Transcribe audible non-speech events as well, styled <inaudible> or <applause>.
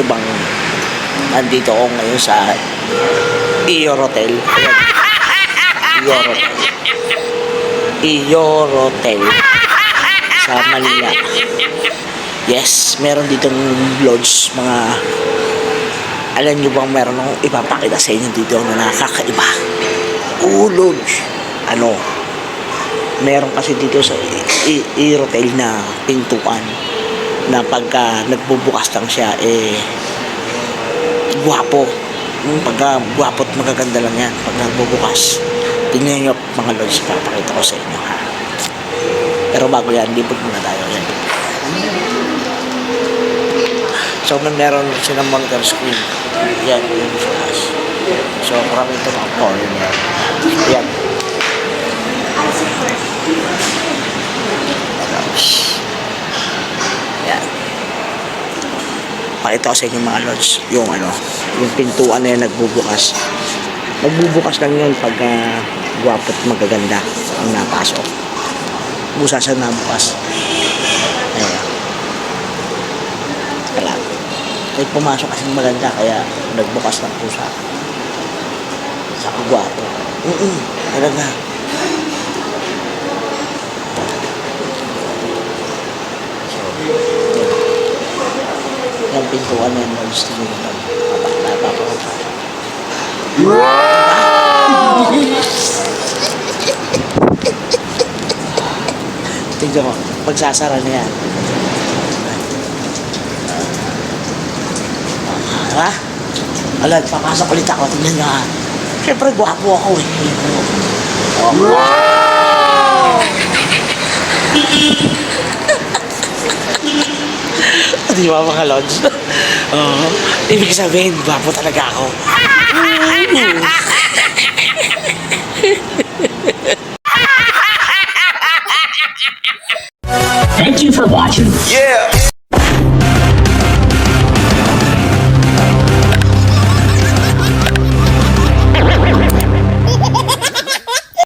nyo bang nandito ako ngayon sa Iorotel? Iorotel. Iorotel. Sa Manila. Yes, meron ditong lodge, mga alam nyo bang meron akong ipapakita sa inyo dito na nakakaiba? Oo, lodge. Ano? Meron kasi dito sa Iorotel na pintuan na pagka nagbubukas lang siya eh guwapo pagka guwapo at magaganda lang yan pag nagbubukas. Tingnan nyo mga lords papakita ko sa inyo ha? Pero bago yan libot muna tayo yan. So may meron silang monitor screen. Yan yung bukas so marami ito mga porn pakita ko sa inyo mga lods yung ano yung pintuan na yan nagbubukas. Nagbubukas lang yun pag ah, uh, guwapo at magaganda ang napasok. Busa siya nabukas. Ayan. Wala. Kahit pumasok kasi maganda kaya nagbukas ng pusa sa kagwapo mm -mm, talaga. ng pintuan ng Lord's Kingdom. Kapag-laba. Wow! <laughs> Tignan mo, pagsasara na yan. Ha? Alam, papasok ulit ako. Tingnan nga. Siyempre, gwapo ako eh. Wow! <laughs> Di ba mga lods? <laughs> Oo. Ibig sabihin, bapo talaga ako. Thank you for watching. Yeah!